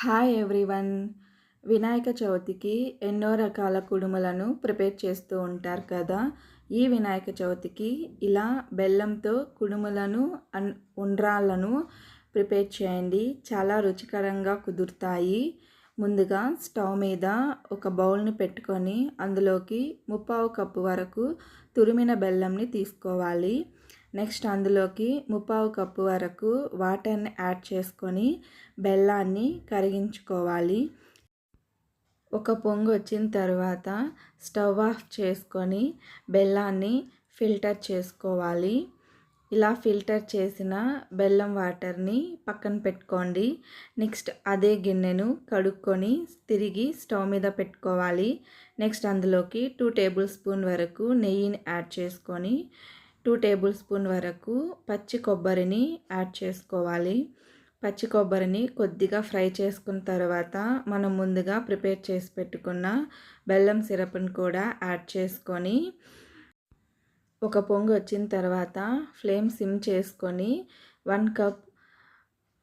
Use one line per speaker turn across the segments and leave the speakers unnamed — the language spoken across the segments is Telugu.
Hi everyone. వినాయక చవితికి ఎన్నో రకాల కుడుములను ప్రిపేర్ చేస్తూ ఉంటారు కదా. ఈ వినాయక చవితికి ఇలా బెల్లంతో కుడుములను అన్ ఉండ్రాలను ప్రిపేర్ చేయండి. చాలా రుచికరంగా కుదురుతాయి. ముందుగా స్టవ్ మీద ఒక బౌల్ని పెట్టుకొని అందులోకి ముప్పావు కప్పు వరకు తురిమిన బెల్లంని తీసుకోవాలి. నెక్స్ట్ అందులోకి ముప్పావు కప్పు వరకు వాటర్ని యాడ్ చేసుకొని బెల్లాన్ని కరిగించుకోవాలి. ఒక పొంగు వచ్చిన తర్వాత స్టవ్ ఆఫ్ చేసుకొని బెల్లాన్ని ఫిల్టర్ చేసుకోవాలి. ఇలా ఫిల్టర్ చేసిన బెల్లం వాటర్ని పక్కన పెట్టుకోండి. నెక్స్ట్ అదే గిన్నెను కడుక్కొని తిరిగి స్టవ్ మీద పెట్టుకోవాలి. నెక్స్ట్ అందులోకి టూ టేబుల్ స్పూన్ వరకు నెయ్యిని యాడ్ చేసుకొని టూ టేబుల్ స్పూన్ వరకు పచ్చి కొబ్బరిని యాడ్ చేసుకోవాలి. పచ్చి కొబ్బరిని కొద్దిగా ఫ్రై చేసుకున్న తర్వాత మనం ముందుగా ప్రిపేర్ చేసి పెట్టుకున్న బెల్లం సిరప్ని కూడా యాడ్ చేసుకొని ఒక పొంగు వచ్చిన తర్వాత ఫ్లేమ్ సిమ్ చేసుకొని వన్ కప్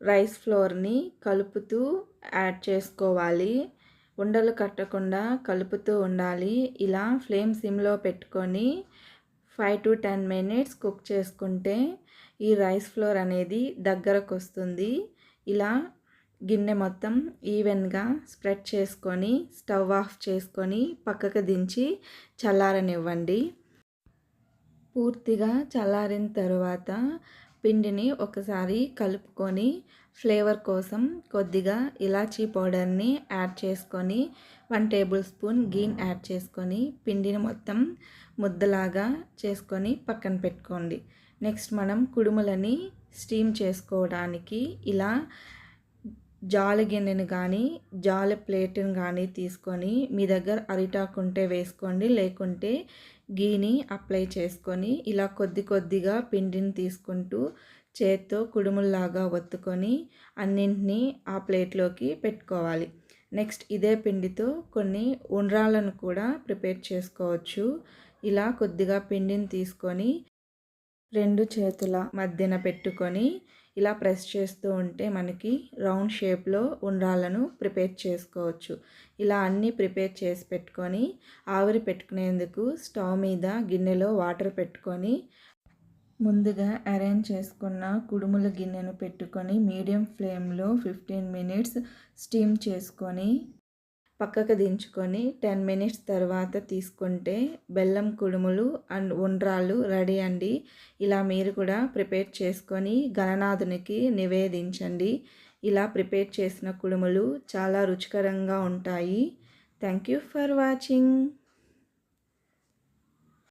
రైస్ ఫ్లోర్ని కలుపుతూ యాడ్ చేసుకోవాలి. ఉండలు కట్టకుండా కలుపుతూ ఉండాలి. ఇలా ఫ్లేమ్ సిమ్లో పెట్టుకొని five to ten minutes cook చేసుకుంటే ఈ రైస్ ఫ్లోర్ అనేది దగ్గరకు వస్తుంది ఇలా గిన్నె మొత్తం ఈవెన్గా స్ప్రెడ్ చేసుకొని స్టవ్ ఆఫ్ చేసుకొని పక్కకు దించి చల్లారనివ్వండి. పూర్తిగా చల్లారిన తర్వాత పిండిని ఒకసారి కలుపుకొని ఫ్లేవర్ కోసం కొద్దిగా ఇలాచీ పౌడర్ని యాడ్ చేసుకొని వన్ టేబుల్ స్పూన్ గీన్ యాడ్ చేసుకొని పిండిని మొత్తం ముద్దలాగా చేసుకొని పక్కన పెట్టుకోండి. నెక్స్ట్ మనం కుడుములని స్టీమ్ చేసుకోవడానికి ఇలా జాలి గిన్నెను కానీ జాలి ప్లేట్ని కానీ తీసుకొని మీ దగ్గర అరిటాకు ఉంటే వేసుకోండి. లేకుంటే గీని అప్లై చేసుకొని ఇలా కొద్ది కొద్దిగా పిండిని తీసుకుంటూ చేత్తో కుడుముల్లాగా ఒత్తుకొని అన్నింటినీ ఆ ప్లేట్లోకి పెట్టుకోవాలి. నెక్స్ట్ ఇదే పిండితో కొన్ని ఉండ్రాలను కూడా ప్రిపేర్ చేసుకోవచ్చు. ఇలా కొద్దిగా పిండిని తీసుకొని రెండు చేతుల మధ్యన పెట్టుకొని ఇలా ప్రెస్ చేస్తూ ఉంటే మనకి రౌండ్ షేప్లో ఉండ్రాలను ప్రిపేర్ చేసుకోవచ్చు. ఇలా అన్నీ ప్రిపేర్ చేసి పెట్టుకొని ఆవిరి పెట్టుకునేందుకు స్టవ్ మీద గిన్నెలో వాటర్ పెట్టుకొని ముందుగా అరేంజ్ చేసుకున్న కుడుముల గిన్నెను పెట్టుకొని మీడియం ఫ్లేమ్లో ఫిఫ్టీన్ మినిట్స్ స్టీమ్ చేసుకొని పక్కకు దించుకొని టెన్ మినిట్స్ తర్వాత తీసుకుంటే బెల్లం కుడుములు అండ్ ఉండ్రాలు రెడీ అండి. ఇలా మీరు కూడా ప్రిపేర్ చేసుకొని గణనాథునికి నివేదించండి. ఇలా ప్రిపేర్ చేసిన కుడుములు చాలా రుచికరంగా ఉంటాయి. Thank you for watching.